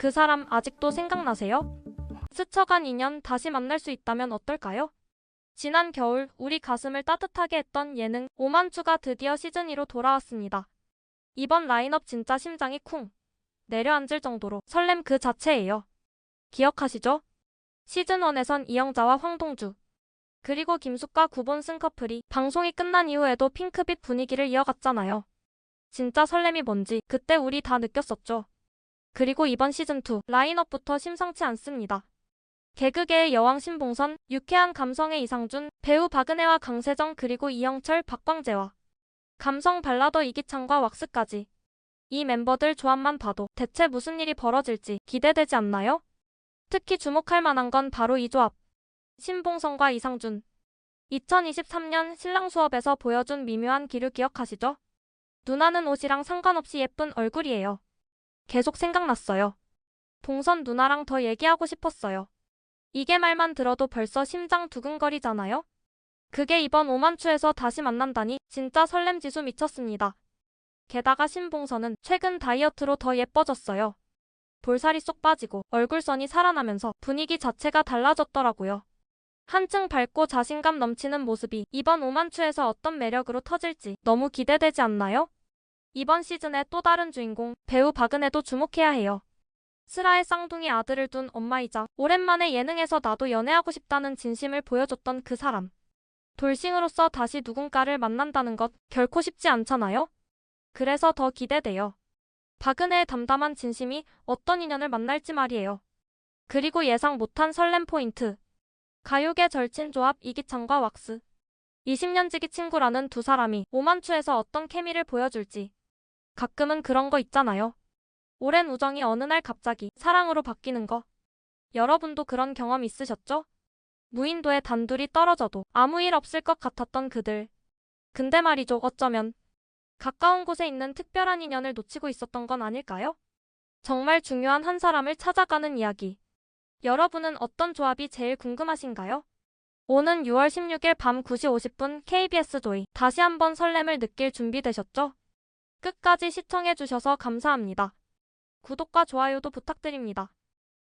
그 사람 아직도 생각나세요? 스쳐간 인연 다시 만날 수 있다면 어떨까요? 지난 겨울 우리 가슴을 따뜻하게 했던 예능 오만추가 드디어 시즌2로 돌아왔습니다. 이번 라인업 진짜 심장이 쿵 내려앉을 정도로 설렘 그 자체예요. 기억하시죠? 시즌1에선 이영자와 황동주 그리고 김숙과 구본승 커플이 방송이 끝난 이후에도 핑크빛 분위기를 이어갔잖아요. 진짜 설렘이 뭔지 그때 우리 다 느꼈었죠. 그리고 이번 시즌2 라인업부터 심상치 않습니다. 개그계의 여왕 신봉선, 유쾌한 감성의 이상준, 배우 박은혜와 강세정 그리고 이영철, 박광재와 감성 발라더 이기창과 왁스까지 이 멤버들 조합만 봐도 대체 무슨 일이 벌어질지 기대되지 않나요? 특히 주목할 만한 건 바로 이 조합. 신봉선과 이상준. 2023년 신랑 수업에서 보여준 미묘한 기류 기억하시죠? 누나는 옷이랑 상관없이 예쁜 얼굴이에요. 계속 생각났어요. 봉선 누나랑 더 얘기하고 싶었어요. 이게 말만 들어도 벌써 심장 두근거리잖아요? 그게 이번 오만추에서 다시 만난다니 진짜 설렘지수 미쳤습니다. 게다가 신봉선은 최근 다이어트로 더 예뻐졌어요. 볼살이 쏙 빠지고 얼굴선이 살아나면서 분위기 자체가 달라졌더라고요. 한층 밝고 자신감 넘치는 모습이 이번 오만추에서 어떤 매력으로 터질지 너무 기대되지 않나요? 이번 시즌의 또 다른 주인공 배우 박은혜도 주목해야 해요. 슬아의 쌍둥이 아들을 둔 엄마이자 오랜만에 예능에서 나도 연애하고 싶다는 진심을 보여줬던 그 사람. 돌싱으로서 다시 누군가를 만난다는 것 결코 쉽지 않잖아요? 그래서 더 기대돼요. 박은혜의 담담한 진심이 어떤 인연을 만날지 말이에요. 그리고 예상 못한 설렘 포인트. 가요계 절친 조합 이기창과 왁스. 20년 지기 친구라는 두 사람이 오만추에서 어떤 케미를 보여줄지. 가끔은 그런 거 있잖아요. 오랜 우정이 어느 날 갑자기 사랑으로 바뀌는 거. 여러분도 그런 경험 있으셨죠? 무인도에 단둘이 떨어져도 아무 일 없을 것 같았던 그들. 근데 말이죠, 어쩌면 가까운 곳에 있는 특별한 인연을 놓치고 있었던 건 아닐까요? 정말 중요한 한 사람을 찾아가는 이야기. 여러분은 어떤 조합이 제일 궁금하신가요? 오는 6월 16일 밤 9시 50분 KBS 조이 다시 한번 설렘을 느낄 준비되셨죠? 끝까지 시청해주셔서 감사합니다. 구독과 좋아요도 부탁드립니다.